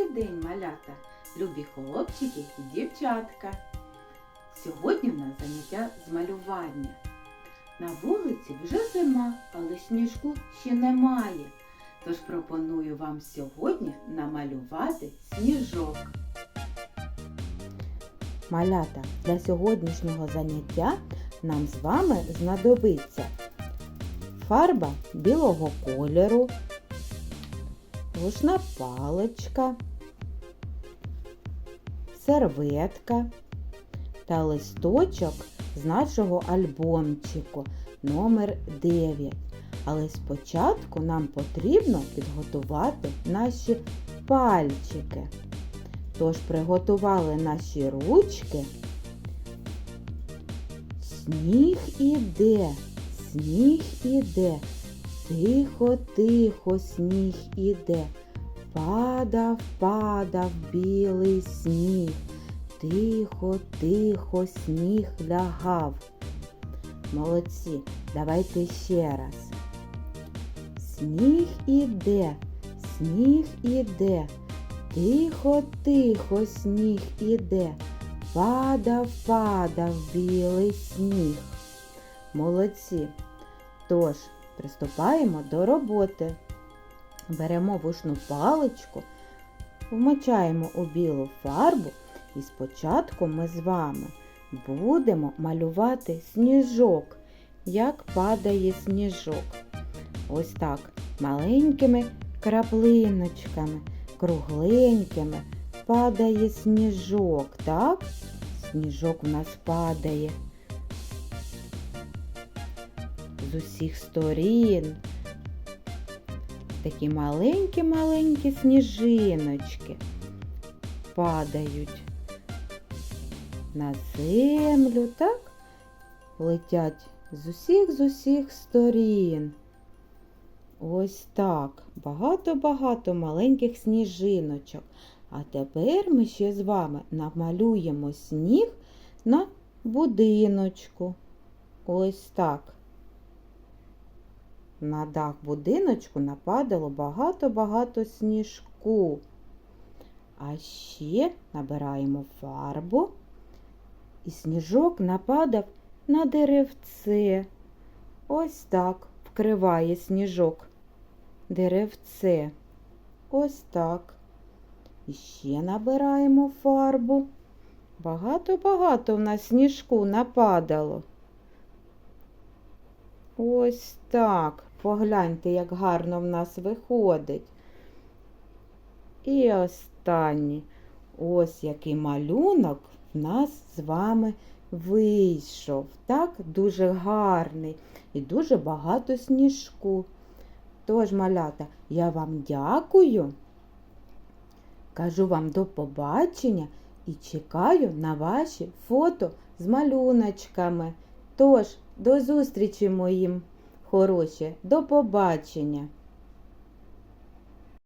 Добрий день, малята, любі хлопчики і дівчатка. Сьогодні в нас заняття з малювання. На вулиці вже зима, але сніжку ще немає. Тож пропоную вам сьогодні намалювати сніжок. Малята, для сьогоднішнього заняття нам з вами знадобиться фарба білого кольору, рушна паличка, серветка та листочок з нашого альбомчику номер 9. Але спочатку нам потрібно підготувати наші пальчики. Тож приготували наші ручки. Сніг іде, сніг іде, тихо, тихо сніг іде. Падав, падав білий сніг. Тихо, тихо сніг лягав. Молодці, давайте ще раз. Сніг іде, сніг іде. Тихо, тихо сніг іде, падав, падав білий сніг. Молодці. Тож, приступаємо до роботи. Беремо вушну паличку, вмочаємо у білу фарбу і спочатку ми з вами будемо малювати сніжок, як падає сніжок. Ось так, маленькими краплиночками кругленькими падає сніжок, так? Сніжок в нас падає з усіх сторін. Такі маленькі-маленькі сніжиночки падають на землю, так? Летять з усіх з усіх сторін. Ось так. Багато-багато маленьких сніжиночок. А тепер ми ще з вами намалюємо сніг на будиночку. Ось так. На дах будиночку нападало багато-багато сніжку. А ще набираємо фарбу, і сніжок нападав на деревце. Ось так вкриває сніжок деревце. Ось так. І ще набираємо фарбу. Багато-багато в нас сніжку нападало. Ось так. Погляньте, як гарно в нас виходить. І останній. Ось який малюнок в нас з вами вийшов. Так, дуже гарний і дуже багато сніжку. Тож, малята, я вам дякую. Кажу вам до побачення і чекаю на ваші фото з малюночками. Тож, до зустрічі моїм хороші, до побачення!